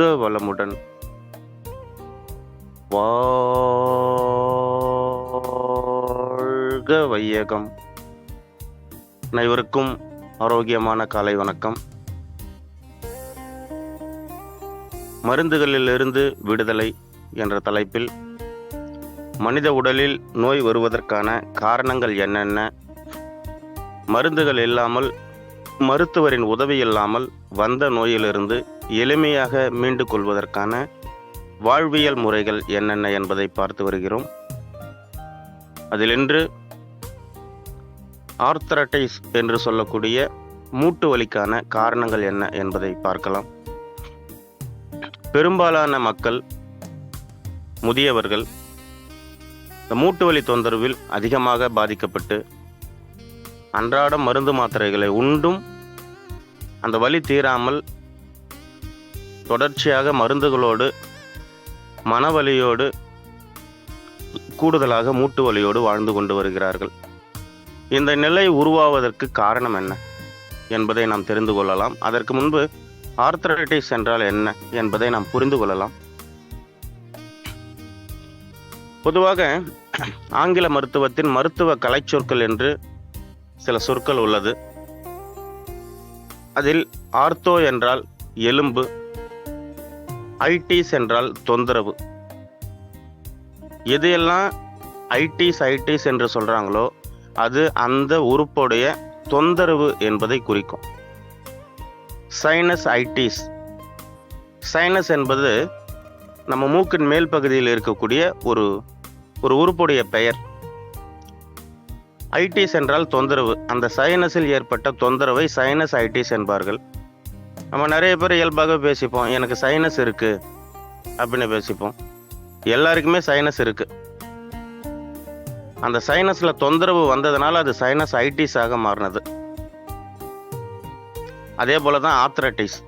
வாழ்க வளமுடன். வாழ்க வையகம். அனைவருக்கும் ஆரோக்கியமான காலை வணக்கம். மருந்துகளிலிருந்து விடுதலை என்ற தலைப்பில் மனித உடலில் நோய் வருவதற்கான காரணங்கள் என்னென்ன? மருந்துகள் இல்லாமல் மருத்துவரின் உதவி இல்லாமல் வந்த நோயிலிருந்து எளிமையாக மீண்டு கொள்வதற்கான வாழ்வியல் முறைகள் என்னென்ன என்பதை பார்த்து வருகிறோம். அதில் இன்று ஆர்த்தரட்டைஸ் என்று சொல்லக்கூடிய மூட்டு வலிக்கான காரணங்கள் என்ன என்பதை பார்க்கலாம். பெரும்பாலான மக்கள் முதியவர்கள் இந்த மூட்டு வலி தொந்தரவில் அதிகமாக பாதிக்கப்பட்டு அன்றாடம் மருந்து மாத்திரைகளை உண்டும் அந்த வலி தீராமல் தொடர்ச்சியாக மருந்துகளோடு மனவலியோடு கூடுதலாக மூட்டு வலியோடு வாழ்ந்து கொண்டு வருகிறார்கள். இந்த நிலை உருவாவதற்கு காரணம் என்ன என்பதை நாம் தெரிந்து கொள்ளலாம். அதற்கு முன்பு ஆர்த்தரைட்டிஸ் என்றால் என்ன என்பதை நாம் புரிந்து கொள்ளலாம். பொதுவாக ஆங்கில மருத்துவத்தின் மருத்துவ கலைச்சொற்கள் என்று சில சொற்கள் உள்ளது. அதில் ஆர்த்தோ என்றால் எலும்பு ஐடிஸ் என்றால் தொந்தரவு. எதையெல்லாம் ஐடிஸ் ஐடிஸ் என்று சொல்கிறாங்களோ அது அந்த உறுப்புடைய தொந்தரவு என்பதை குறிக்கும். Sinus IDs. சைனஸ் என்பது நம்ம மூக்கின் மேல் பகுதியில் இருக்கக்கூடிய ஒரு ஒரு உறுப்புடைய பெயர். ஐடிஸ் என்றால் தொந்தரவு. அந்த சைனஸில் ஏற்பட்ட தொந்தரவை சைனஸ் ஐடிஸ் என்பார்கள். நம்ம நிறைய பேர் இயல்பாகவே பேசிப்போம். எனக்கு சைனஸ் இருக்குது அப்படின்னு பேசிப்போம். எல்லாருக்குமே சைனஸ் இருக்குது அந்த சைனஸில் தொந்தரவு வந்ததுனால அது சைனஸ் ஐடிஸாக மாறினது. அதே போல தான் ஆத்ரட்டிஸ்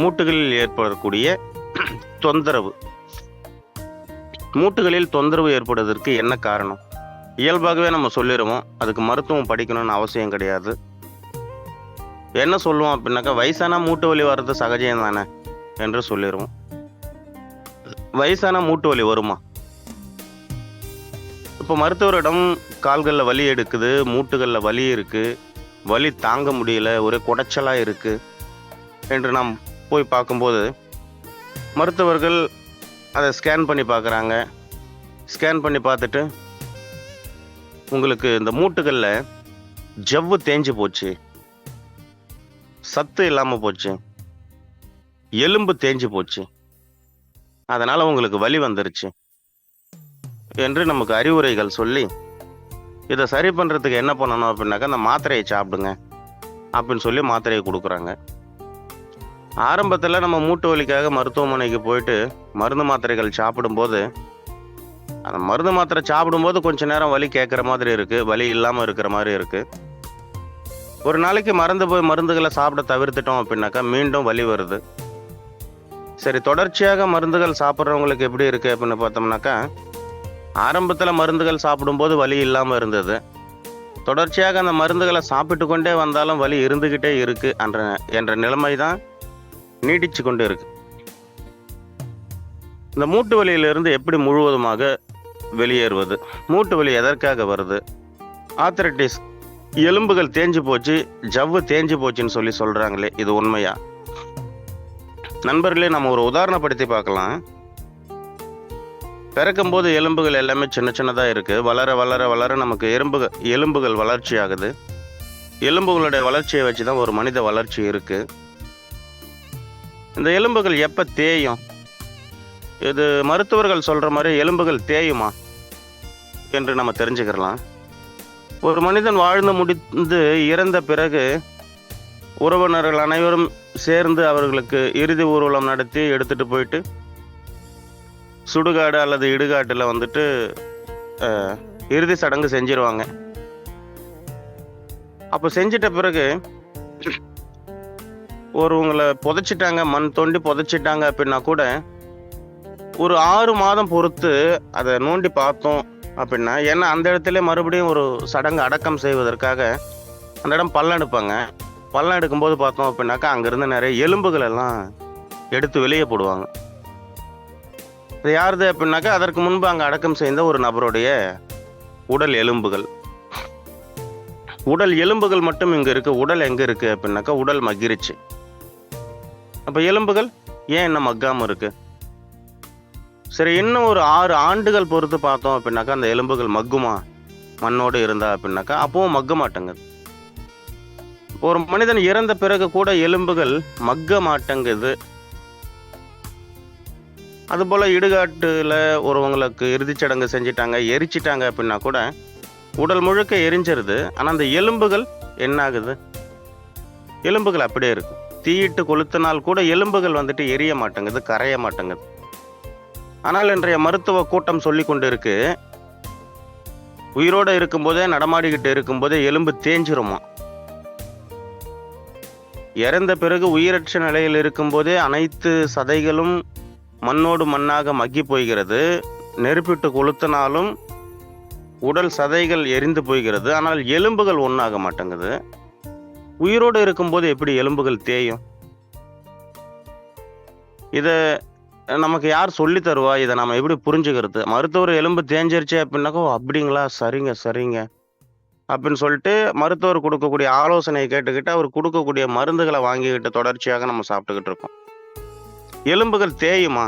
மூட்டுகளில் ஏற்படக்கூடிய தொந்தரவு. மூட்டுகளில் தொந்தரவு ஏற்படுவதற்கு என்ன காரணம்? இயல்பாகவே நம்ம சொல்லிடுவோம் அதுக்கு மருத்துவம் படிக்கணும்னு அவசியம் கிடையாது. என்ன சொல்லுவோம் அப்படின்னாக்கா வயசான மூட்டு வலி வர்றது சகஜம் தானே என்று சொல்லிடுவோம் வயசான மூட்டு வலி வருமா? இப்போ மருத்துவரிடம் கால்களில் வலி எடுக்குது மூட்டுகளில் வலி இருக்குது வலி தாங்க முடியல ஒரே குடைச்சலாக இருக்குது என்று நாம் போய் பார்க்கும்போது மருத்துவர்கள் அதை ஸ்கேன் பண்ணி பார்க்குறாங்க. ஸ்கேன் பண்ணி பார்த்துட்டு உங்களுக்கு இந்த மூட்டுகளில் ஜவ்வு தேஞ்சு போச்சு. சத்து இல்லாமல் போச்சு. எலும்பு தேஞ்சு போச்சு. அதனால் உங்களுக்கு வலி வந்துருச்சு. என்று நமக்கு அறிவுரைகள் சொல்லி இதை சரி பண்ணுறதுக்கு என்ன பண்ணணும் அப்படின்னாக்கா அந்த மாத்திரையை சாப்பிடுங்க அப்படின்னு சொல்லி மாத்திரையை கொடுக்குறாங்க. ஆரம்பத்தில் நம்ம மூட்டு வலிக்காக மருத்துவமனைக்கு போயிட்டு மருந்து மாத்திரைகள் சாப்பிடும்போது அந்த மருந்து மாத்திரை சாப்பிடும்போது கொஞ்ச நேரம் வலி கேட்குற மாதிரி இருக்குது வலி இல்லாமல் இருக்கிற மாதிரி இருக்குது ஒரு நாளைக்கு மறந்து போய் மருந்துகளை சாப்பிட தவிர்த்துட்டோம் அப்படின்னாக்கா மீண்டும் வலி வருது. சரி தொடர்ச்சியாக மருந்துகள் சாப்பிட்றவங்களுக்கு எப்படி இருக்குது அப்படின்னு பார்த்தோம்னாக்கா ஆரம்பத்தில் மருந்துகள் சாப்பிடும்போது வலி இல்லாமல் இருந்தது. தொடர்ச்சியாக அந்த மருந்துகளை சாப்பிட்டு கொண்டே வந்தாலும் வலி இருந்துக்கிட்டே இருக்குது என்ற என்ற நிலைமை தான் நீடிச்சு கொண்டு இருக்கு. இந்த மூட்டு வலியிலிருந்து எப்படி முழுவதுமாக வெளியேறுவது? மூட்டு வலி எதற்காக வருது? ஆத்தரைட்டிஸ் எலும்புகள் தேஞ்சு போச்சு ஜவ்வு தேஞ்சு போச்சுன்னு சொல்லி சொல்கிறாங்களே இது உண்மையா? நண்பர்களே நம்ம ஒரு உதாரணப்படுத்தி பார்க்கலாம். பிறக்கும்போது எலும்புகள் எல்லாமே சின்ன சின்னதாக இருக்குது வளர வளர வளர நமக்கு எலும்புகள் எலும்புகள் வளர்ச்சி ஆகுது. எலும்புகளுடைய வளர்ச்சியை வச்சு தான் ஒரு மனித வளர்ச்சி இருக்குது இந்த எலும்புகள் எப்போ தேயும்? இது மருத்துவர்கள் சொல்கிற மாதிரி எலும்புகள் தேயுமா? என்று நம்ம தெரிஞ்சுக்கிறலாம். ஒரு மனிதன் வாழ்ந்து முடிந்து இறந்த பிறகு உறவினர்கள் அனைவரும் சேர்ந்து அவர்களுக்கு இறுதி ஊர்வலம் நடத்தி எடுத்துகிட்டு போயிட்டு சுடுகாடு அல்லது இடுகாட்டில் வந்துட்டு இறுதி சடங்கு செஞ்சிருவாங்க. அப்போ செஞ்சிட்ட பிறகு ஒருவங்களை புதைச்சிட்டாங்க மண் தோண்டி புதைச்சிட்டாங்க அப்படின்னா கூட ஒரு ஆறு மாதம் பொறுத்து அதை நோண்டி பார்த்தோம். அப்படின்னா ஏன்னா அந்த இடத்துல மறுபடியும் ஒரு சடங்கு அடக்கம் செய்வதற்காக அந்த இடம் பள்ளம் எடுப்பாங்க. பள்ளம் எடுக்கும்போது பார்த்தோம் அப்படின்னாக்கா அங்கேருந்து நிறைய எலும்புகள் எல்லாம் எடுத்து வெளியே போடுவாங்க. இது யாருது அப்படின்னாக்கா அதற்கு முன்பு அங்கே அடக்கம் செய்த ஒரு நபருடைய உடல் எலும்புகள். உடல் எலும்புகள் மட்டும் இங்கே இருக்குது உடல் எங்கே இருக்குது அப்படின்னாக்கா உடல் மகிழ்ச்சி. அப்போ எலும்புகள் ஏன் இன்னும் மக்காமல் இருக்கு? சரி இன்னும் ஒரு ஆறு ஆண்டுகள் பொறுத்து பார்த்தோம் அப்படின்னாக்கா அந்த எலும்புகள் மக்குமா? மண்ணோடு இருந்தா அப்படின்னாக்கா அப்பவும் மக்க மாட்டேங்குது. ஒரு மனிதன் இறந்த பிறகு கூட எலும்புகள் மக்க மாட்டேங்குது. அதுபோல் இடுகாட்டில் ஒருவங்களுக்கு இறுதிச்சடங்கு செஞ்சிட்டாங்க எரிச்சிட்டாங்க அப்படின்னா கூட உடல் முழுக்க எரிஞ்சிருது. ஆனால் அந்த எலும்புகள் என்ன ஆகுது எலும்புகள் அப்படியே இருக்கு. தீயிட்டு கொளுத்தினால் கூட எலும்புகள் வந்துட்டு எரிய மாட்டேங்குது கரைய மாட்டேங்குது. ஆனால் இன்றைய மருத்துவ கூட்டம் சொல்லி கொண்டு இருக்கு உயிரோடு இருக்கும்போதே நடமாடிக்கிட்டு இருக்கும்போதே எலும்பு தேஞ்சிருமா? இறந்த பிறகு உயிரற்ற நிலையில் இருக்கும்போதே அனைத்து சதைகளும் மண்ணோடு மண்ணாக மக்கி போய்கிறது. நெருப்பிட்டு கொளுத்தினாலும் உடல் சதைகள் எரிந்து போய்கிறது. ஆனால் எலும்புகள் ஒன்றாக மாட்டேங்குது. உயிரோடு இருக்கும்போது எப்படி எலும்புகள் தேயும்? இதை நமக்கு யார் சொல்லி தருவா? இதை நம்ம எப்படி புரிஞ்சுக்கிறது? மருத்துவர் எலும்பு தேஞ்சிருச்சு அப்படின்னாக்கோ அப்படிங்களா? சரிங்க சரிங்க. அப்படின்னு சொல்லிட்டு மருத்துவர் கொடுக்கக்கூடிய ஆலோசனையை கேட்டுக்கிட்டு அவர் கொடுக்கக்கூடிய மருந்துகளை வாங்கிக்கிட்டு தொடர்ச்சியாக நம்ம சாப்பிட்டுக்கிட்டு இருக்கோம். எலும்புகள் தேயுமா?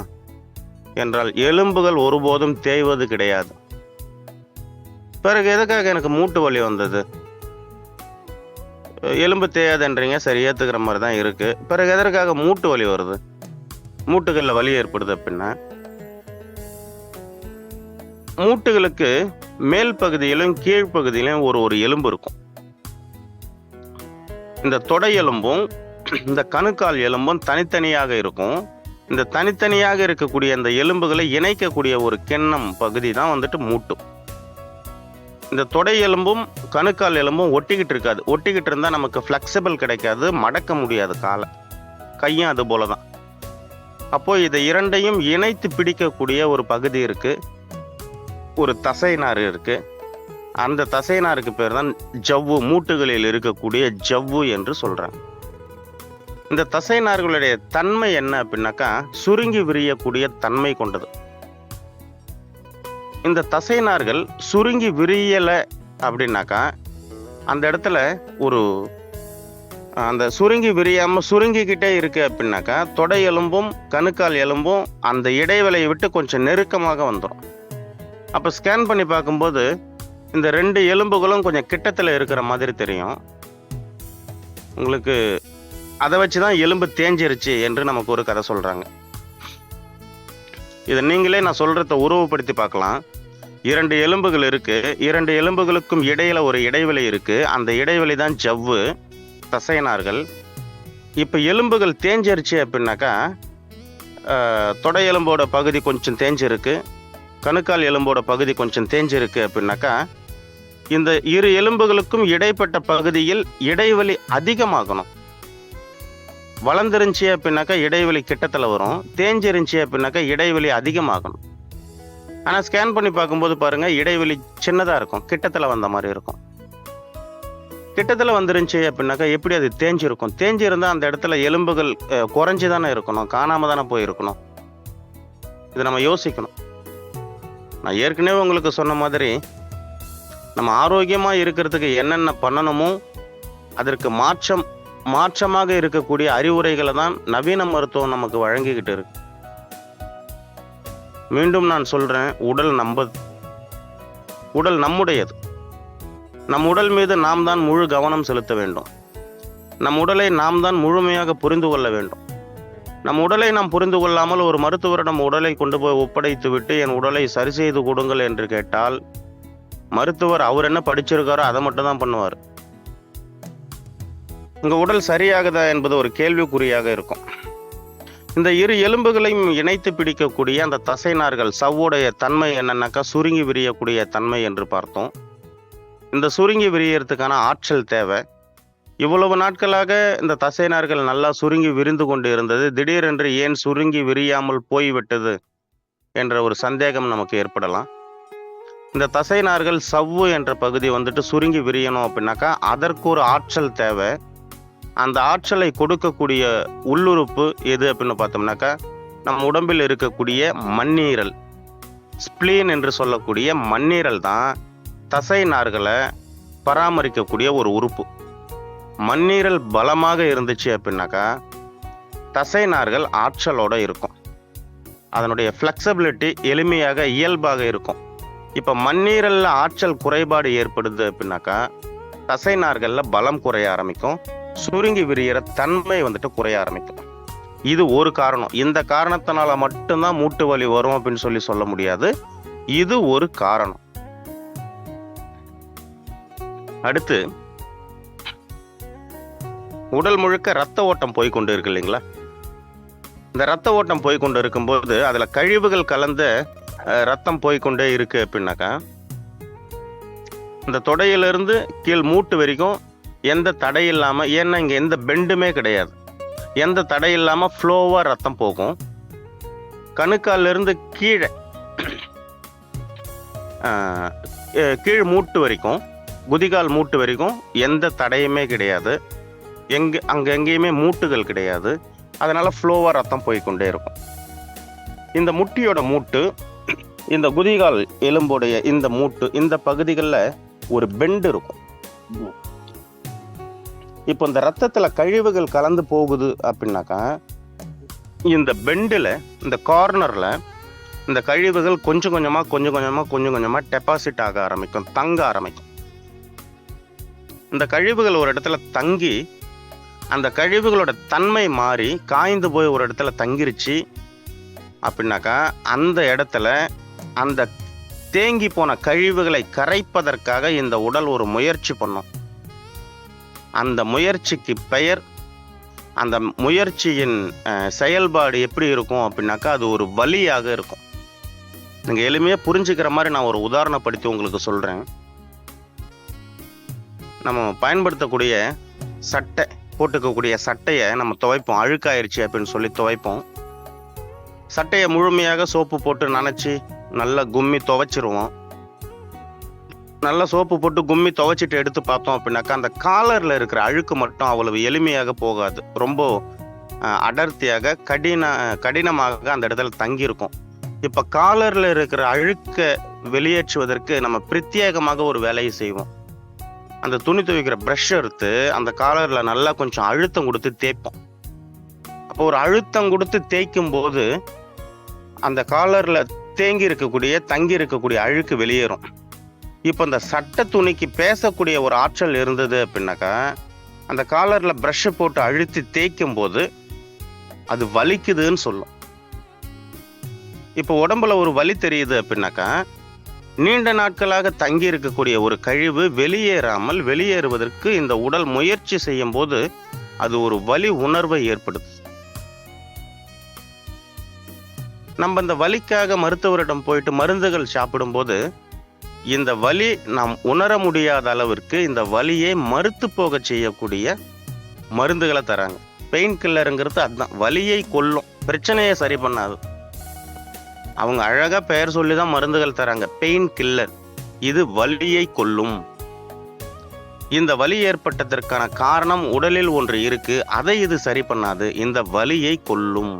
என்றால் எலும்புகள் ஒருபோதும் தேய்வது கிடையாது. பிறகு எதுக்காக எனக்கு மூட்டு வலி வந்தது? எலும்பு தேயாதுன்றீங்க சரி ஏற்றுக்கிற மாதிரி தான் இருக்குது பிறகு எதற்காக மூட்டு வலி வருது? மூட்டுகளில் வலி ஏற்படுது அப்படின்னா மூட்டுகளுக்கு மேல் பகுதியிலும் கீழ்ப்பகுதியிலும் ஒரு ஒரு எலும்பு இருக்கும். இந்த தொடை எலும்பும் இந்த கணுக்கால் எலும்பும் தனித்தனியாக இருக்கும். இந்த தனித்தனியாக இருக்கக்கூடிய இந்த எலும்புகளை இணைக்கக்கூடிய ஒரு கிண்ணம் பகுதி தான் வந்துட்டு மூட்டும் இந்த தொடை எலும்பும் கணுக்கால் எலும்பும் ஒட்டிக்கிட்டு இருக்காது. ஒட்டிக்கிட்டு இருந்தால் நமக்கு ஃப்ளெக்சிபிள் கிடைக்காது மடக்க முடியாது காலை. கையும் அது போல தான் அப்போ இதை இரண்டையும் இணைத்து பிடிக்கக்கூடிய ஒரு பகுதி இருக்கு. ஒரு தசைநார் இருக்கு. அந்த தசைநாருக்கு பேர் தான் ஜவ்வு மூட்டுகளில் இருக்கக்கூடிய ஜவ்வு என்று சொல்கிறாங்க இந்த தசைநார்களுடைய தன்மை என்ன அப்படின்னாக்கா சுருங்கி விரியக்கூடிய தன்மை கொண்டது. இந்த தசைநார்கள் சுருங்கி விரியலை அப்படின்னாக்கா அந்த இடத்துல ஒரு அந்த சுருங்கி விரியாமல் சுருங்கிக்கிட்டே இருக்கு அப்படின்னாக்கா தொடை எலும்பும் கணுக்கால் எலும்பும் அந்த இடைவெளியை விட்டு கொஞ்சம் நெருக்கமாக வந்துடும் அப்போ ஸ்கேன் பண்ணி பார்க்கும்போது இந்த ரெண்டு எலும்புகளும் கொஞ்சம் கிட்டத்தில் இருக்கிற மாதிரி தெரியும். உங்களுக்கு அதை வச்சு தான் எலும்பு தேஞ்சிருச்சு என்று நமக்கு ஒரு கதை சொல்கிறாங்க இதை நீங்களே நான் சொல்கிறத உருவப்படுத்தி பார்க்கலாம். இரண்டு எலும்புகள் இருக்குது இரண்டு எலும்புகளுக்கும் இடையில் ஒரு இடைவெளி இருக்குது அந்த இடைவெளி தான் ஜவ்வு. தசையனார்கள். இப்போ எலும்புகள் தேஞ்சிருச்சு அப்படின்னாக்கா தொடை எலும்போட பகுதி கொஞ்சம் தேஞ்சிருக்கு கணுக்கால் எலும்போட பகுதி கொஞ்சம் தேஞ்சிருக்கு அப்படின்னாக்கா இந்த இரு எலும்புகளுக்கும் இடைப்பட்ட பகுதியில் இடைவெளி அதிகமாகணும். வளர்ந்துருந்துச்சி அப்படின்னாக்கா இடைவெளி கிட்டத்தில் வரும் தேஞ்சிருந்துச்சி அப்படின்னாக்கா இடைவெளி அதிகமாகணும். ஆனால் ஸ்கேன் பண்ணி பார்க்கும்போது பாருங்கள் இடைவெளி சின்னதாக இருக்கும் கிட்டத்தில் வந்த மாதிரி இருக்கும். கிட்டத்தில் வந்துருந்துச்சு அப்படின்னாக்கா எப்படி அது தேஞ்சிருக்கும்? தேஞ்சிருந்தால் அந்த இடத்துல எலும்புகள் குறைஞ்சி தானே இருக்கணும். காணாமல் தானே போயிருக்கணும். இது நம்ம யோசிக்கணும். நான் ஏற்கனவே உங்களுக்கு சொன்ன மாதிரி நம்ம ஆரோக்கியமாக இருக்கிறதுக்கு என்னென்ன பண்ணணுமோ அதற்கு மாற்றம் மாற்றமாக இருக்கக்கூடிய அறிவுரைகளை தான் நவீன மருத்துவம் நமக்கு வழங்கிக்கிட்டு இருக்கு. மீண்டும் நான் சொல்கிறேன் உடல் நம்ப உடல் நம்முடையது. நம் உடல் மீது நாம் தான் முழு கவனம் செலுத்த வேண்டும். நம் உடலை நாம் தான் முழுமையாக புரிந்து கொள்ள வேண்டும். நம் உடலை நாம் புரிந்து கொள்ளாமல் ஒரு மருத்துவரிடம் உடலை கொண்டு போய் ஒப்படைத்து விட்டு என் உடலை சரி செய்து கொடுங்கள் என்று கேட்டால் மருத்துவர் அவர் என்ன படிச்சிருக்காரோ அதை மட்டும் தான் பண்ணுவார். உங்கள் உடல் சரியாகுதா என்பது ஒரு கேள்விக்குறியாக இருக்கும். இந்த இரு எலும்புகளையும் இணைத்து பிடிக்கக்கூடிய அந்த தசைநார்கள் சவ்வுடைய தன்மை என்னன்னாக்கா சுருங்கி விரியக்கூடிய தன்மை என்று பார்த்தோம். இந்த சுருங்கி விரியறதுக்கான ஆற்றல் தேவை. இவ்வளவு நாட்களாக இந்த தசைநார்கள் நல்லா சுருங்கி விரிந்து கொண்டு இருந்தது. திடீரென்று ஏன் சுருங்கி விரியாமல் போய்விட்டது என்ற ஒரு சந்தேகம் நமக்கு ஏற்படலாம். இந்த தசைநார்கள் சவ்வு என்ற பகுதி வந்துட்டு சுருங்கி விரியணும் அப்படின்னாக்கா அதற்கு ஒரு ஆற்றல் தேவை. அந்த ஆற்றலை கொடுக்கக்கூடிய உள்ளுறுப்பு எது அப்படின்னு பார்த்தோம்னாக்கா நம்ம உடம்பில் இருக்கக்கூடிய மண்ணீரல். ஸ்ப்ளீன் என்று சொல்லக்கூடிய மண்ணீரல் தான். தசை நார்களை பராமரிக்கக்கூடிய ஒரு உறுப்பு. மண்ணீரல் பலமாக இருந்துச்சு அப்படின்னாக்கா தசை நார்கள் ஆற்றலோட இருக்கும். அதனுடைய ஃப்ளெக்சபிலிட்டி எளிமையாக இயல்பாக இருக்கும். இப்போ மண்ணீரலில் ஆற்றல் குறைபாடு ஏற்படுது அப்படின்னாக்கா தசை நார்களில் பலம் குறைய ஆரம்பிக்கும். சுருங்கி விரிகிற தன்மை வந்துட்டு குறைய ஆரம்பிக்கும். இது ஒரு காரணம். இந்த காரணத்தினால மட்டும்தான் மூட்டு வலி வரும் அப்படின்னு சொல்லி சொல்ல முடியாது. இது ஒரு காரணம். அடுத்து உடல் முழுக்க ரத்த ஓட்டம் போய் கொண்டு இருக்கு இல்லைங்களா? இந்த ரத்த ஓட்டம் போய் கொண்டு இருக்கும்போது அதில் கழிவுகள் கலந்த ரத்தம் போய் கொண்டே இருக்கு அப்படின்னாக்கா இந்த தொடையிலிருந்து கீழ் மூட்டு வரைக்கும் எந்த தடை இல்லாமல் ஏன்னா இங்கே எந்த பெண்டுமே கிடையாது. எந்த தடை ஃப்ளோவாக ரத்தம் போகும். கணுக்காலிருந்து கீழே கீழ் மூட்டு வரைக்கும் குதிகால் மூட்டு வரைக்கும் எந்த தடையுமே கிடையாது. எங்கே அங்கே எங்கேயுமே மூட்டுகள் கிடையாது. அதனால் ஃப்ளோவாக ரத்தம் போய்க்கொண்டே இருக்கும். இந்த முட்டியோட மூட்டு இந்த குதிகால் எலும்புடைய இந்த மூட்டு இந்த பகுதிகளில் ஒரு பெண்டு இருக்கும். இப்போ இந்த ரத்தத்தில் கழிவுகள் கலந்து போகுது அப்படின்னாக்கா இந்த பெண்டில் இந்த கார்னரில் இந்த கழிவுகள் கொஞ்சம் கொஞ்சமாக கொஞ்சம் கொஞ்சமாக கொஞ்சம் கொஞ்சமாக டெபாசிட் ஆக ஆரம்பிக்கும் தங்க ஆரம்பிக்கும். இந்த கழிவுகள் ஒரு இடத்துல தங்கி அந்த கழிவுகளோட தன்மை மாறி காய்ந்து போய் ஒரு இடத்துல தங்கிருச்சு அப்படின்னாக்கா அந்த இடத்துல அந்த தேங்கி போன கழிவுகளை கரைப்பதற்காக இந்த உடல் ஒரு முயற்சி பண்ணும். அந்த முயற்சிக்கு பெயர் அந்த முயற்சியின் செயல்பாடு எப்படி இருக்கும் அப்படின்னாக்கா அது ஒரு வலியாக இருக்கும். நீங்கள் எளிமையாக புரிஞ்சுக்கிற மாதிரி நான் ஒரு உதாரணப்படுத்தி உங்களுக்கு சொல்கிறேன் நம்ம பயன்படுத்தக்கூடிய சட்டை போட்டுக்கக்கூடிய சட்டையை நம்ம துவைப்போம். அழுக்காயிருச்சு அப்படின்னு சொல்லி துவைப்போம். சட்டையை முழுமையாக சோப்பு போட்டு நனைச்சி நல்லா கும்மி துவைச்சிருவோம். நல்லா சோப்பு போட்டு கும்மி துவைச்சிட்டு எடுத்து பார்த்தோம் அப்படின்னாக்கா அந்த காலரில் இருக்கிற அழுக்கு மட்டும் அவ்வளவு எளிமையாக போகாது. ரொம்ப அடர்த்தியாக கடின கடினமாக அந்த இடத்துல தங்கியிருக்கும். இப்போ காலரில் இருக்கிற அழுக்கை வெளியேற்றுவதற்கு நம்ம பிரத்யேகமாக ஒரு வேலையை செய்வோம். அந்த துணி துவைக்கிற ப்ரஷ் எடுத்து அந்த காலரில் நல்லா கொஞ்சம் அழுத்தம் கொடுத்து தேய்ப்போம். அப்போ ஒரு அழுத்தம் கொடுத்து தேய்க்கும் போது அந்த காலரில் தேங்கி இருக்கக்கூடிய தங்கி இருக்கக்கூடிய அழுக்கு வெளியேறும். இப்போ இந்த சட்ட துணிக்கு பேசக்கூடிய ஒரு ஆற்றல் இருந்தது அப்படின்னாக்கா அந்த காலரில் ப்ரஷ்ஷை போட்டு அழுத்தி தேய்க்கும் போது அது வலிக்குதுன்னு சொல்லும். இப்போ உடம்புல ஒரு வலி தெரியுது அப்படின்னாக்கா நீண்ட நாட்களாக தங்கி இருக்கக்கூடிய ஒரு கழிவு வெளியேறாமல் வெளியேறுவதற்கு இந்த உடல் முயற்சி செய்யும் போது அது ஒரு வலி உணர்வை ஏற்படுது நம்ம இந்த வலிக்காக மருத்துவரிடம் போயிட்டு மருந்துகள் சாப்பிடும்போது இந்த வலி நாம் உணர முடியாத அளவிற்கு இந்த வலியை மறுத்து போக செய்யக்கூடிய மருந்துகளை தராங்க. பெயின் கில்லருங்கிறது அதுதான் வலியை கொல்லும். பிரச்சனையை சரி பண்ணாது. அவங்க அழகாக பெயர் சொல்லி தான் மருந்துகள் தராங்க. பெயின் கில்லர் இது வலியை கொல்லும். இந்த வலி ஏற்பட்டதற்கான காரணம் உடலில் ஒன்று இருக்கு. அதை இது சரி பண்ணாது. இந்த வலியை கொல்லும்.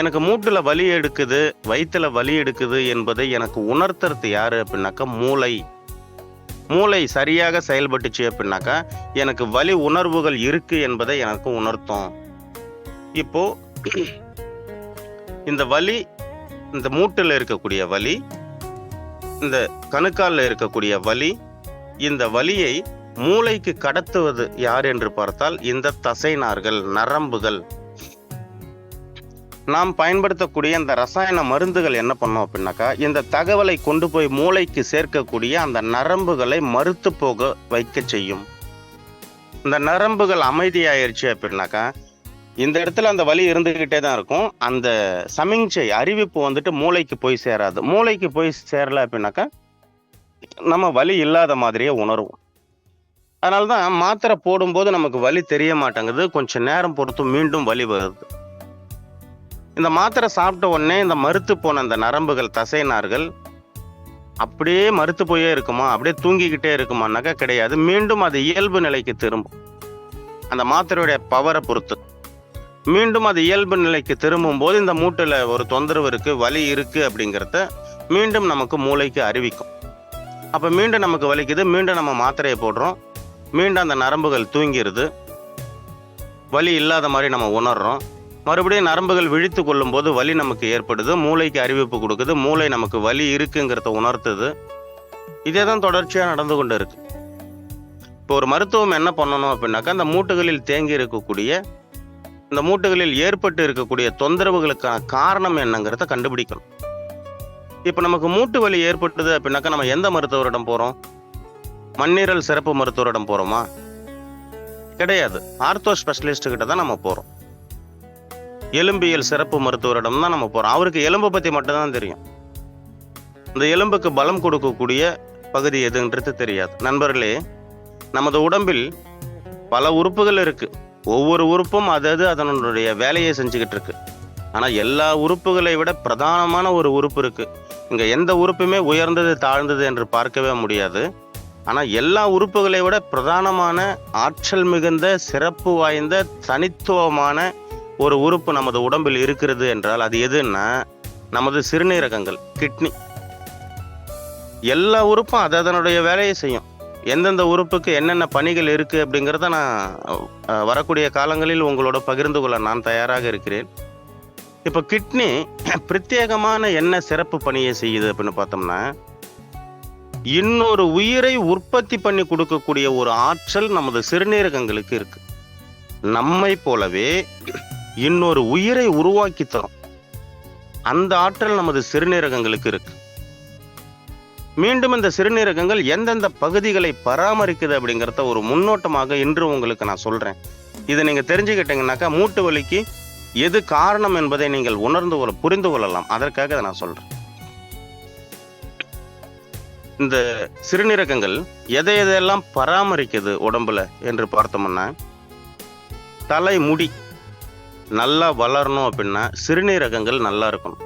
எனக்கு மூட்டில் வலி எடுக்குது வயிற்றுல வலி எடுக்குது என்பதை எனக்கு உணர்த்துறது யாரு அப்படின்னாக்கா மூளை. மூளை சரியாக செயல்பட்டுச்சு அப்படின்னாக்கா எனக்கு வலி உணர்வுகள் இருக்கு என்பதை எனக்கு உணர்த்தும். இப்போ இந்த வலி இந்த மூட்டில் இருக்கக்கூடிய வலி இந்த கணுக்காலில் இருக்கக்கூடிய வலி இந்த வலியை மூளைக்கு கடத்துவது யார் என்று பார்த்தால் இந்த தசைநார்கள் நரம்புகள். நாம் பயன்படுத்தக்கூடிய இந்த ரசாயன மருந்துகள் என்ன பண்ணோம் அப்படின்னாக்கா இந்த தகவலை கொண்டு போய் மூளைக்கு சேர்க்கக்கூடிய அந்த நரம்புகளை மறுத்து போக வைக்க செய்யும். இந்த நரம்புகள் அமைதியாயிருச்சு அப்படின்னாக்கா இந்த இடத்துல அந்த வலி இருந்துக்கிட்டே தான் இருக்கும். அந்த சமிஞ்சை அறிவிப்பு வந்துட்டு மூளைக்கு போய் சேராது. மூளைக்கு போய் சேரல அப்படின்னாக்கா நம்ம வலி இல்லாத மாதிரியே உணர்வோம். அதனால தான் மாத்திரை போடும்போது நமக்கு வலி தெரிய மாட்டேங்குது. கொஞ்சம் நேரம் பொறுத்து மீண்டும் வலி வருது. இந்த மாத்திரை சாப்பிட்ட உடனே இந்த மறுத்து போன அந்த நரம்புகள் தசைநார்கள் அப்படியே மறுத்து போயே இருக்குமா? அப்படியே தூங்கிக்கிட்டே இருக்குமானாக்கா கிடையாது. மீண்டும் அது இயல்பு நிலைக்கு திரும்பும். அந்த மாத்திரையுடைய பவரை பொறுத்து. மீண்டும் அது இயல்பு நிலைக்கு திரும்பும் போது இந்த மூட்டில் ஒரு தொந்தரவு இருக்குது வலி இருக்குது அப்படிங்கிறத மீண்டும் நமக்கு மூளைக்கு அறிவிக்கும். அப்போ மீண்டும் நமக்கு வலிக்குது மீண்டும் நம்ம மாத்திரையை போடுறோம். மீண்டும் அந்த நரம்புகள் தூங்கிடுது வலி இல்லாத மாதிரி நம்ம உணர்றோம். மறுபடியும் நரம்புகள் விழித்து கொள்ளும்போது வலி நமக்கு ஏற்படுது மூளைக்கு அறிவிப்பு கொடுக்குது மூளை நமக்கு வலி இருக்குங்கிறத உணர்த்துது. இதே தான் தொடர்ச்சியாக நடந்து கொண்டு இருக்கு. இப்போ ஒரு மருத்துவம் என்ன பண்ணணும் அப்படின்னாக்கா அந்த மூட்டுகளில் தேங்கி இருக்கக்கூடிய இந்த மூட்டுகளில் ஏற்பட்டு இருக்கக்கூடிய தொந்தரவுகளுக்கான காரணம் என்னங்கிறத கண்டுபிடிக்கணும். இப்போ நமக்கு மூட்டு வலி ஏற்பட்டது அப்படின்னாக்கா நம்ம எந்த மருத்துவரிடம் போகிறோம் மண்ணீரல் சிறப்பு மருத்துவரிடம் போகிறோமா கிடையாது. ஆர்த்தோ ஸ்பெஷலிஸ்ட் கிட்ட தான் நம்ம போகிறோம் எலும்பியல் சிறப்பு மருத்துவரிடம் தான் நம்ம போகிறோம் அவருக்கு எலும்பை பற்றி மட்டும்தான் தெரியும். இந்த எலும்புக்கு பலம் கொடுக்கக்கூடிய பகுதி எதுன்றது தெரியாது. நண்பர்களே நமது உடம்பில் பல உறுப்புகள் இருக்குது ஒவ்வொரு உறுப்பும் அதது அதனுடைய வேலையை செஞ்சுக்கிட்டு இருக்கு ஆனால் எல்லா உறுப்புகளை விட பிரதானமான ஒரு உறுப்பு இருக்கு. இங்கே எந்த உறுப்புமே உயர்ந்தது தாழ்ந்தது என்று பார்க்கவே முடியாது. ஆனால் எல்லா உறுப்புகளை விட பிரதானமான ஆற்றல் மிகுந்த சிறப்பு வாய்ந்த தனித்துவமான ஒரு உறுப்பு நமது உடம்பில் இருக்கிறது என்றால் அது எதுன்னா நமது சிறுநீரகங்கள் கிட்னி. எல்லா உறுப்பும் அது அதனுடைய வேலையை செய்யும். எந்தெந்த உறுப்புக்கு என்னென்ன பணிகள் இருக்கு அப்படிங்கிறத நான் வரக்கூடிய காலங்களில் உங்களோட பகிர்ந்து கொள்ள நான் தயாராக இருக்கிறேன். இப்போ கிட்னி பிரத்யேகமான என்ன சிறப்பு பணியை செய்யுது அப்படின்னு பார்த்தோம்னா இன்னொரு உயிரை உற்பத்தி பண்ணி கொடுக்கக்கூடிய ஒரு ஆற்றல் நமது சிறுநீரகங்களுக்கு இருக்கு. நம்மை போலவே இன்னொரு உயிரை உருவாக்கி தரும். அந்த ஆற்றல் நமது சிறுநீரகங்களுக்கு இருக்கு. மீண்டும் இந்த சிறுநீரகங்கள் எந்தெந்த பகுதிகளை பராமரிக்குது அப்படிங்கிறத ஒரு முன்னோட்டமாக இன்று உங்களுக்கு நான் சொல்கிறேன் இதை நீங்கள் தெரிஞ்சுக்கிட்டீங்கன்னாக்கா மூட்டு வலிக்கு எது காரணம் என்பதை நீங்கள் உணர்ந்து கொள்ள புரிந்து கொள்ளலாம். அதற்காக இதை நான் சொல்கிறேன் இந்த சிறுநீரகங்கள் எதை எதையெல்லாம் பராமரிக்குது உடம்புல என்று பார்த்தோம்னா தலைமுடி நல்லா வளரணும் அப்படின்னா சிறுநீரகங்கள் நல்லா இருக்கணும்.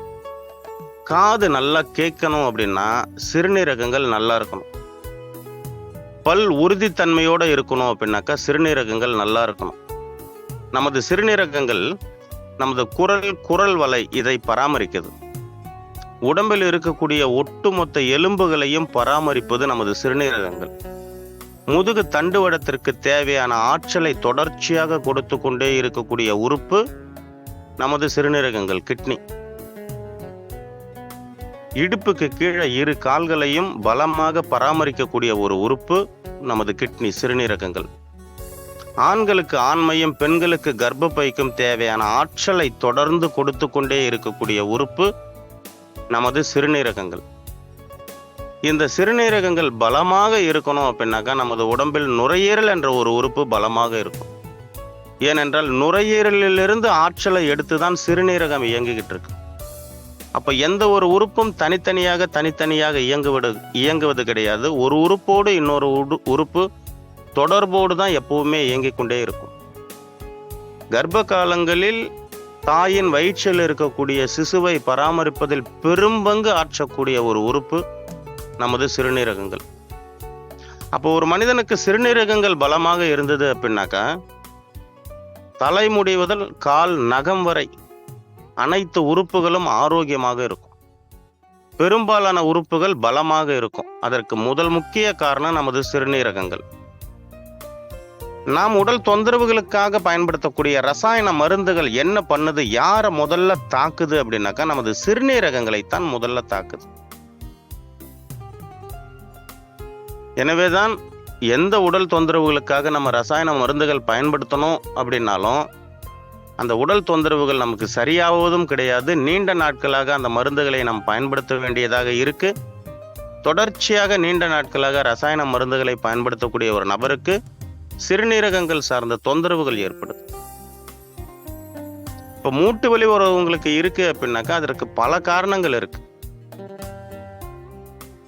காது நல்லா கேட்கணும் அப்படின்னா சிறுநீரகங்கள் நல்லா இருக்கணும். பல் உறுதித்தன்மையோடு இருக்கணும் அப்படின்னாக்கா சிறுநீரகங்கள் நல்லா இருக்கணும். நமது சிறுநீரகங்கள் நமது குரல் குரல் வலை இதை பராமரிக்குது. உடம்பில் இருக்கக்கூடிய ஒட்டுமொத்த எலும்புகளையும் பராமரிப்பது நமது சிறுநீரகங்கள். முதுகு தண்டுவடத்திற்கு தேவையான ஆற்றலை தொடர்ச்சியாக கொடுத்து கொண்டே இருக்கக்கூடிய உறுப்பு நமது சிறுநீரகங்கள் கிட்னி. இடுப்புக்கு கீழே இரு கால்களையும் பலமாக பராமரிக்கக்கூடிய ஒரு உறுப்பு நமது கிட்னி சிறுநீரகங்கள். ஆண்களுக்கு ஆண்மையும் பெண்களுக்கு கர்ப்பப்பைக்கும் தேவையான ஆற்றலை தொடர்ந்து கொடுத்து கொண்டே இருக்கக்கூடிய உறுப்பு நமது சிறுநீரகங்கள். இந்த சிறுநீரகங்கள் பலமாக இருக்கணும் அப்படின்னாக்கா நமது உடம்பில் நுரையீரல் என்ற ஒரு உறுப்பு பலமாக இருக்கும். ஏனென்றால் நுரையீரலிலிருந்து ஆற்றலை எடுத்து தான் சிறுநீரகம் இயங்கிக்கிட்டு இருக்கு. அப்போ எந்த ஒரு உறுப்பும் தனித்தனியாக தனித்தனியாக இயங்குவது இயங்குவது கிடையாது. ஒரு உறுப்போடு இன்னொரு உடு- உறுப்பு தொடர்போடு தான் எப்பவுமே இயங்கிக் கொண்டே இருக்கும். கர்ப்ப காலங்களில் தாயின் வயிற்றில் இருக்கக்கூடிய சிசுவை பராமரிப்பதில் பெரும்பங்கு ஆற்றக்கூடிய ஒரு உறுப்பு நமது சிறுநீரகங்கள். அப்போ ஒரு மனிதனுக்கு சிறுநீரகங்கள் பலமாக இருந்தது அப்படின்னாக்கா தலை முடிவதல் கால் நகம் வரை அனைத்து உறுப்புகளும் ஆரோக்கியமாக இருக்கும். பெரும்பாலான உறுப்புகள் பலமாக இருக்கும். அதற்கு முதல் முக்கிய காரணம் நமது சிறுநீரகங்கள். நாம் உடல் தொந்தரவுகளுக்காக பயன்படுத்தக்கூடிய ரசாயன மருந்துகள் என்ன பண்ணுது? யாரை முதல்ல தாக்குது அப்படின்னாக்கா நமது சிறுநீரகங்களைத்தான் முதல்ல தாக்குது. எனவேதான் எந்த உடல் தொந்தரவுகளுக்காக நம்ம ரசாயன மருந்துகள் பயன்படுத்தணும் அப்படின்னாலும் அந்த உடல் தொந்தரவுகள் நமக்கு சரியாவதும் கிடையாது. நீண்ட நாட்களாக அந்த மருந்துகளை நாம் பயன்படுத்த வேண்டியதாக இருக்கு. தொடர்ச்சியாக நீண்ட நாட்களாக ரசாயன மருந்துகளை பயன்படுத்தக்கூடிய ஒரு நபருக்கு சிறுநீரகங்கள் சார்ந்த தொந்தரவுகள் ஏற்படுது. இப்போ மூட்டு வலி உறவுங்களுக்கு இருக்கு அப்படின்னாக்கா அதற்கு பல காரணங்கள் இருக்கு.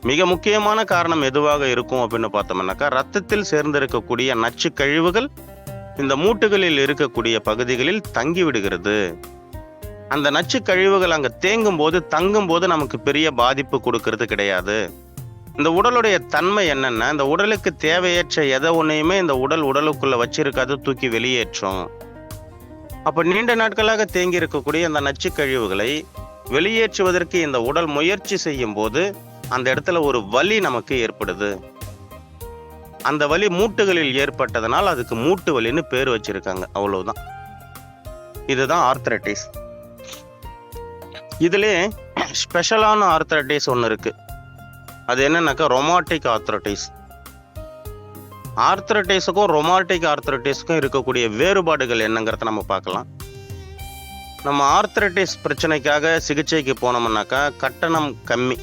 மிக முக்கியமான காரணம் எதுவாக இருக்கும் அப்படின்னு பார்த்தோம்னாக்கா ரத்தத்தில் சேர்ந்திருக்கக்கூடிய நச்சு கழிவுகள் இந்த மூட்டுகளில் இருக்கக்கூடிய பகுதிகளில் தங்கி விடுகிறது. அந்த நச்சு கழிவுகள் அங்கே தேங்கும் போது தங்கும் போது நமக்கு பெரிய பாதிப்பு கொடுக்கறது கிடையாது. இந்த உடலுடைய தன்மை என்னென்னா இந்த உடலுக்கு தேவையற்ற எதை ஒன்றையுமே இந்த உடல் உடலுக்குள்ளே வச்சிருக்காது தூக்கி வெளியேற்றும். அப்போ நீண்ட நாட்களாக தேங்கி இருக்கக்கூடிய அந்த நச்சு கழிவுகளை வெளியேற்றுவதற்கு இந்த உடல் முயற்சி செய்யும் போது அந்த இடத்துல ஒரு வலி நமக்கு ஏற்படுது. அந்த வலி மூட்டுகளில் ஏற்பட்டதனால் அதுக்கு மூட்டு வலின்னு பேர் வச்சிருக்காங்க. அவ்வளவுதான். இதுதான் ஆர்த்தரைட்டிஸ் இதுலே ஸ்பெஷலான ஆர்த்தரைட்டிஸ் ஒன்று இருக்கு. அது என்னன்னாக்கா ரொமாட்டிக் ஆர்த்தரைட்டிஸ் ஆர்த்தரைட்டிஸுக்கும் ரொமாட்டிக் ஆர்த்தரைட்டிஸுக்கும் இருக்கக்கூடிய வேறுபாடுகள் என்னங்கிறத நம்ம பார்க்கலாம். நம்ம ஆர்த்தரைட்டிஸ் பிரச்சனைக்காக சிகிச்சைக்கு போனோம்னாக்கா கட்டணம் கம்மி.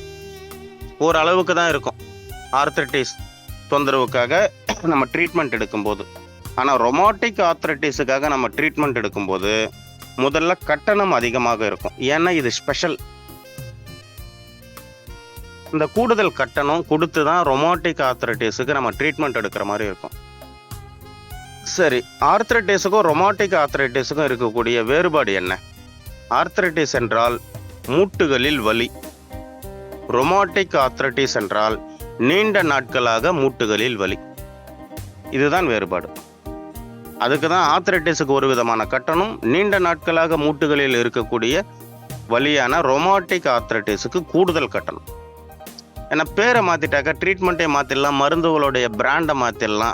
ஓரளவுக்கு தான் இருக்கும். ஆர்த்தரைட்டிஸ் தொந்தரவுக்காக நம்ம ட்ரீட்மெண்ட் எடுக்கும்போது. ஆனால் ரொமாட்டிக் ஆத்ரட்டிஸுக்காக நம்ம ட்ரீட்மெண்ட் எடுக்கும்போது முதல்ல கட்டணம் அதிகமாக இருக்கும். ஏன்னா இது ஸ்பெஷல் இந்த கூடுதல் கட்டணம் கொடுத்து தான் ரொமாட்டிக் ஆத்ரட்டிஸுக்கு நம்ம ட்ரீட்மெண்ட் எடுக்கிற மாதிரி இருக்கும். சரி ஆர்த்ரட்டிஸுக்கும் ரொமாட்டிக் ஆர்த்தரைட்டிஸுக்கும் இருக்கக்கூடிய வேறுபாடு என்ன? ஆர்த்ரைட்டிஸ் என்றால் மூட்டுகளில் வலி. ரொமாட்டிக் ஆத்ரட்டிஸ் என்றால் நீண்ட நாட்களாக மூட்டுகளில் வலி. இதுதான் வேறுபாடு. அதுக்கு தான் ஆத்திரட்டிஸுக்கு ஒரு விதமான கட்டணம் நீண்ட நாட்களாக மூட்டுகளில் இருக்கக்கூடிய வலியான ரொமாட்டிக் ஆத்திரட்டிஸுக்கு கூடுதல் கட்டணம். ஏன்னா பேரை மாற்றிட்டாக்கா ட்ரீட்மெண்ட்டே மாற்றிடலாம் மருந்துகளுடைய பிராண்டை மாற்றிடலாம்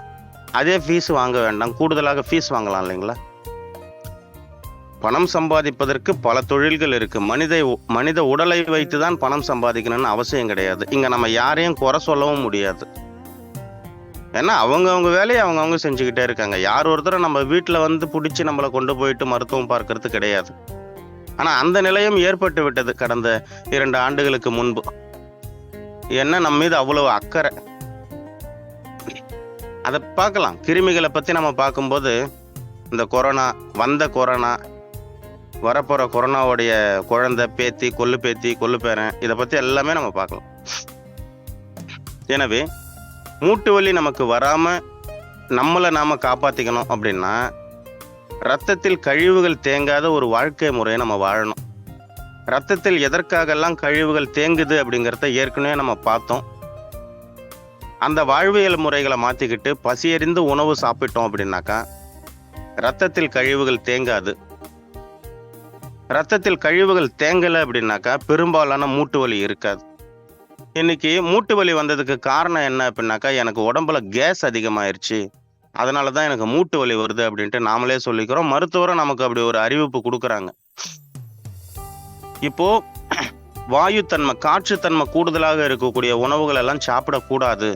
அதே ஃபீஸ் வாங்க வேண்டாம் கூடுதலாக ஃபீஸ் வாங்கலாம் இல்லைங்களா? பணம் சம்பாதிப்பதற்கு பல தொழில்கள் இருக்கு. மனித மனித உடலை வைத்து தான் பணம் சம்பாதிக்கணும்னு அவசியம் கிடையாது. இங்க நம்ம யாரையும் குறை சொல்லவும் முடியாது. ஏன்னா அவங்கவுங்க வேலையை அவங்கவுங்க செஞ்சுக்கிட்டே இருக்காங்க. யார் ஒருத்தரும் நம்ம வீட்டில் வந்து பிடிச்சி நம்மளை கொண்டு போயிட்டு மருத்துவம் பார்க்கறது கிடையாது. ஆனால் அந்த நிலையும் ஏற்பட்டு விட்டது கடந்த இரண்டு ஆண்டுகளுக்கு முன்பு. என்ன? நம்ம மீது அவ்வளவு அக்கறை. அதை பார்க்கலாம். கிருமிகளை பற்றி நம்ம பார்க்கும்போது இந்த கொரோனா வந்த கொரோனா வரப்போகிற கொரோனாவுடைய குழந்தை பேத்தி கொல்லு பேத்தி கொல்லு பேரன் இதை பற்றி எல்லாமே நம்ம பார்க்கலாம். எனவே மூட்டு வலி நமக்கு வராமல் நம்மளை நாம் காப்பாற்றிக்கணும் அப்படின்னா ரத்தத்தில் கழிவுகள் தேங்காத ஒரு வாழ்க்கை முறையை நம்ம வாழணும். ரத்தத்தில் எதற்காகலாம் கழிவுகள் தேங்குது அப்படிங்கிறத ஏற்கனவே நம்ம பார்த்தோம். அந்த வாழ்வியல் முறைகளை மாற்றிக்கிட்டு பசியறிந்து உணவு சாப்பிட்டோம் அப்படின்னாக்கா ரத்தத்தில் கழிவுகள் தேங்காது. ரத்தத்தில் கழிவுகள் தேங்கலை அப்படின்னாக்கா பெரும்பாலான மூட்டு வலி இருக்காது. இன்னைக்கு மூட்டு வலி வந்ததுக்கு காரணம் என்ன அப்படின்னாக்கா எனக்கு உடம்புல கேஸ் அதிகமாயிருச்சு. அதனால தான் எனக்கு மூட்டு வலி வருது அப்படின்ட்டு நாமளே சொல்லிக்கிறோம். மருத்துவரும் நமக்கு அப்படி ஒரு அறிவிப்பு கொடுக்குறாங்க. இப்போ வாயுத்தன்மை காற்றுத்தன்மை கூடுதலாக இருக்கக்கூடிய உணவுகள் எல்லாம் சாப்பிடக்கூடாது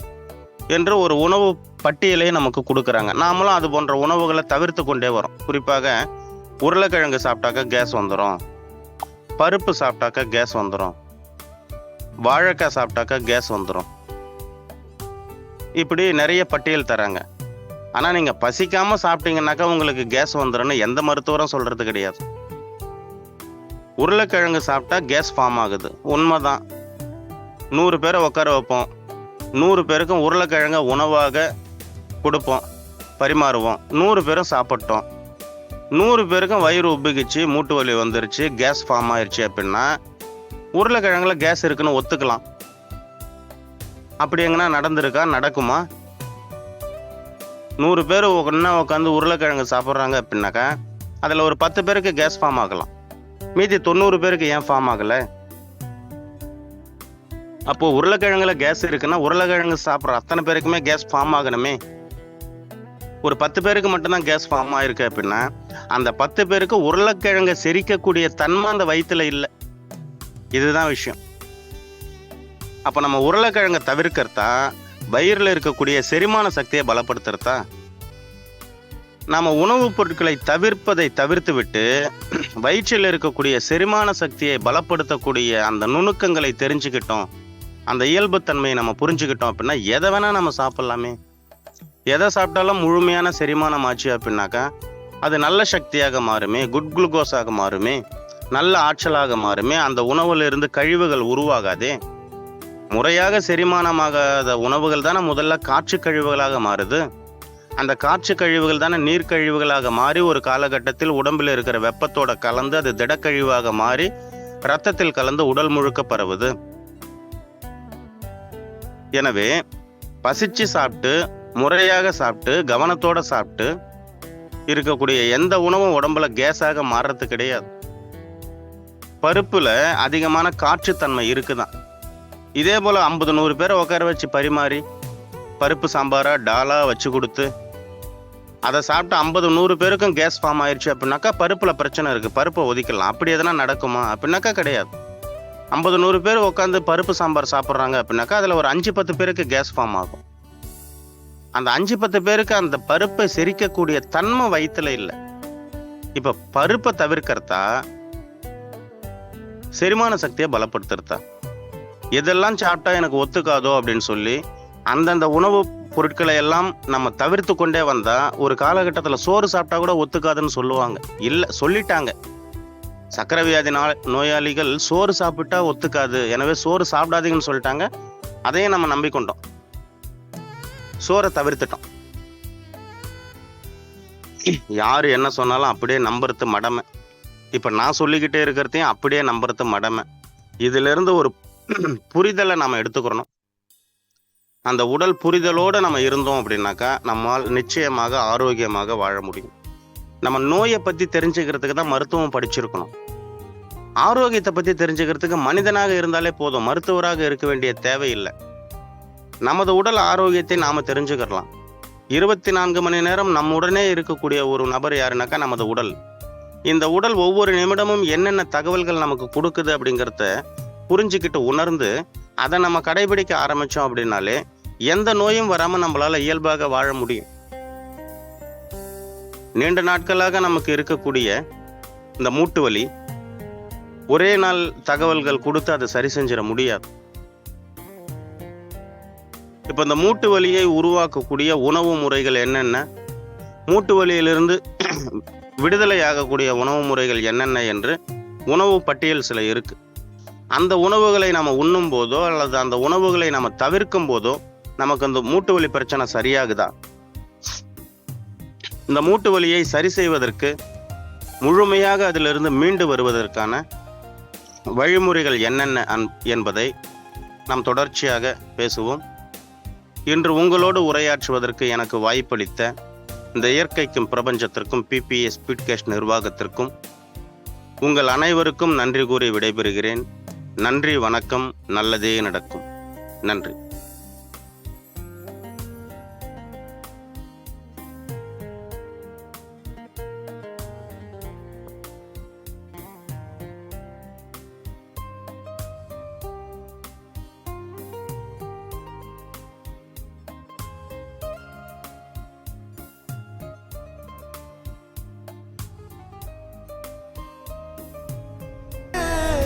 என்று ஒரு உணவு பட்டியலை நமக்கு கொடுக்குறாங்க. நாமளும் அது போன்ற உணவுகளை தவிர்த்து கொண்டே வரோம். குறிப்பாக உருளைக்கிழங்கு சாப்பிட்டாக்கா கேஸ் வந்துடும் பருப்பு சாப்பிட்டாக்கா கேஸ் வந்துடும் வாழைக்காய் சாப்பிட்டாக்கா கேஸ் வந்துடும் இப்படி நிறைய பட்டியல் தராங்க. ஆனால் நீங்கள் பசிக்காமல் சாப்பிட்டீங்கன்னாக்கா உங்களுக்கு கேஸ் வந்துடும்னு எந்த மருத்துவரும் சொல்கிறது கிடையாது. உருளைக்கிழங்கு சாப்பிட்டா கேஸ் ஃபார்ம் ஆகுது. உண்மைதான். நூறு பேரை உட்கார வைப்போம். நூறு பேருக்கும் உருளைக்கிழங்க உணவாக கொடுப்போம். பரிமாறுவோம். நூறு பேரும் சாப்பிட்டோம். நூறு பேருக்கும் வயிறு உப்பிக்கிச்சு மூட்டு வலி வந்துருச்சு கேஸ் ஃபார்ம் ஆயிடுச்சு அப்படின்னா உருளைக்கிழங்குல கேஸ் இருக்குன்னு ஒத்துக்கலாம். அப்படி எங்கன்னா நடந்திருக்கா? நடக்குமா? நூறு பேர் ஒன்றா உட்காந்து உருளைக்கிழங்கு சாப்பிட்றாங்க அப்படின்னாக்கா அதில் ஒரு பத்து பேருக்கு கேஸ் ஃபார்ம் ஆகலாம். மீதி தொண்ணூறு பேருக்கு ஏன் ஃபார்ம் ஆகலை? அப்போது உருளைக்கிழங்குல கேஸ் இருக்குன்னா உருளைக்கிழங்கு சாப்பிட்ற அத்தனை பேருக்குமே கேஸ் ஃபார்ம் ஆகணுமே. ஒரு பத்து பேருக்கு மட்டும்தான் கேஸ் ஃபார்ம் ஆயிருக்கு அப்படின்னா அந்த பத்து பேருக்கு உருளைக்கிழங்கை செரிக்கக்கூடிய தன்மை அந்த வயிற்றுல இல்லை. இதுதான் விஷயம். அப்போ நம்ம உருளைக்கிழங்கை தவிர்க்கிறதா? வயிறில் இருக்கக்கூடிய செரிமான சக்தியை பலப்படுத்துறதா? நம்ம உணவுப் பொருட்களை தவிர்ப்பதை தவிர்த்து விட்டு வயிற்றில் இருக்கக்கூடிய செரிமான சக்தியை பலப்படுத்தக்கூடிய அந்த நுணுக்கங்களை தெரிஞ்சுக்கிட்டோம். அந்த இயல்புத்தன்மையை நம்ம புரிஞ்சுக்கிட்டோம் அப்படின்னா எதை வேணால் நம்ம சாப்பிட்லாமே. எதை சாப்பிட்டாலும் முழுமையான செரிமானம் ஆச்சு அப்படின்னாக்கா அது நல்ல சக்தியாக மாறுமே குட் குளுக்கோஸாக மாறுமே நல்ல ஆற்றலாக மாறுமே அந்த உணவுலேருந்து கழிவுகள் உருவாகாதே. முறையாக செரிமானமாகாத உணவுகள் தானே முதல்ல காற்று கழிவுகளாக மாறுது. அந்த காற்று கழிவுகள் தானே நீர் கழிவுகளாக மாறி ஒரு காலகட்டத்தில் உடம்பில் இருக்கிற வெப்பத்தோட கலந்து அது திடக்கழிவாக மாறி ரத்தத்தில் கலந்து உடல் முழுக்க பரவுது. எனவே பசிச்சு சாப்பிட்டு முறையாக சாப்பிட்டு கவனத்தோட சாப்பிட்டு இருக்கக்கூடிய எந்த உணவும் உடம்புல கேஸாக மாறுறது கிடையாது. பருப்பில் அதிகமான காற்றுத்தன்மை இருக்குதான். இதே போல் ஐம்பது நூறு பேரை உட்கார வச்சு பரிமாறி பருப்பு சாம்பாராக டாலாக வச்சு கொடுத்து அதை சாப்பிட்டு ஐம்பது நூறு பேருக்கும் கேஸ் ஃபார்ம் ஆயிடுச்சு அப்படின்னாக்கா பருப்பில் பிரச்சனை இருக்குது பருப்பை ஒதுக்கலாம். அப்படி எதனா நடக்குமா? அப்படின்னாக்கா கிடையாது. ஐம்பது நூறு பேர் உட்காந்து பருப்பு சாம்பார் சாப்பிட்றாங்க அப்படின்னாக்கா அதில் ஒரு அஞ்சு பத்து பேருக்கு கேஸ் ஃபார்ம் ஆகும். அந்த அஞ்சு பத்து பேருக்கு அந்த பருப்பை செரிக்கக்கூடிய தன்மை வயிற்றுல இல்லை. இப்போ பருப்பை தவிர்க்கிறதா? செரிமான சக்தியை பலப்படுத்துறதா? எதெல்லாம் சாப்பிட்டா எனக்கு ஒத்துக்காதோ அப்படின்னு சொல்லி அந்தந்த உணவு பொருட்களை எல்லாம் நம்ம தவிர்த்து கொண்டே வந்தால் ஒரு காலகட்டத்தில் சோறு சாப்பிட்டா கூட ஒத்துக்காதுன்னு சொல்லுவாங்க. இல்லை சொல்லிட்டாங்க. சக்கரை வியாதி நோயாளிகள் சோறு சாப்பிட்டா ஒத்துக்காது. எனவே சோறு சாப்பிடாதீங்கன்னு சொல்லிட்டாங்க. அதையும் நம்ம நம்பிக்கொண்டோம். சோறை தவிர்த்துட்டோம் யார் என்ன சொன்னாலும் அப்படியே நம்புறது மடமை. இப்போ நான் சொல்லிக்கிட்டே இருக்கிறதையும் அப்படியே நம்புறது மடமை. இதிலிருந்து ஒரு புரிதலை நம்ம எடுத்துக்கிறணும். அந்த உடல் புரிதலோடு நம்ம இருந்தோம் அப்படின்னாக்கா நம்மால் நிச்சயமாக ஆரோக்கியமாக வாழ முடியும். நம்ம நோயை பற்றி தெரிஞ்சுக்கிறதுக்கு தான் மருத்துவம் படிச்சிருக்கணும். ஆரோக்கியத்தை பற்றி தெரிஞ்சுக்கிறதுக்கு மனிதனாக இருந்தாலே போதும். மருத்துவராக இருக்க வேண்டிய தேவையில்லை. நமது உடல் ஆரோக்கியத்தை நாம் தெரிஞ்சுக்கிடலாம் இருபத்தி நான்கு மணி நேரம் நம்முடனே இருக்கக்கூடிய ஒரு நபர் யாருனாக்கா நமது உடல். இந்த உடல் ஒவ்வொரு நிமிடமும் என்னென்ன தகவல்கள் நமக்கு கொடுக்குது அப்படிங்கிறத புரிஞ்சுக்கிட்டு உணர்ந்து அதை நம்ம கடைபிடிக்க ஆரம்பித்தோம் அப்படின்னாலே எந்த நோயும் வராமல் நம்மளால் இயல்பாக வாழ முடியும். நீண்ட நாட்களாக நமக்கு இருக்கக்கூடிய இந்த மூட்டு வலி ஒரே நாள் தகவல்கள் கொடுத்து அதை சரி செஞ்சிட முடியாது. இப்போ இந்த மூட்டு வலியை உருவாக்கக்கூடிய உணவு முறைகள் என்னென்ன? மூட்டு வலியிலிருந்து விடுதலை ஆகக்கூடிய உணவு முறைகள் என்னென்ன என்று உணவு பட்டியல் சில இருக்கு. அந்த உணவுகளை நம்ம உண்ணும் போதோ அல்லது அந்த உணவுகளை நம்ம தவிர்க்கும் போதோ நமக்கு அந்த மூட்டு வலி பிரச்சனை சரியாகுதா? இந்த மூட்டு வலியை சரி செய்வதற்கு முழுமையாக அதிலிருந்து மீண்டு வருவதற்கான வழிமுறைகள் என்னென்ன என்பதை நாம் தொடர்ச்சியாக பேசுவோம். இன்று உங்களோடு உரையாற்றுவதற்கு எனக்கு வாய்ப்பளித்த இந்த இயற்கைக்கும் பிரபஞ்சத்திற்கும் பிபிஎஸ் ஸ்பீட்கேஷ் நிர்வாகத்திற்கும் உங்கள் அனைவருக்கும் நன்றி கூறி விடைபெறுகிறேன். நன்றி வணக்கம் நல்லதே நடக்கும். நன்றி.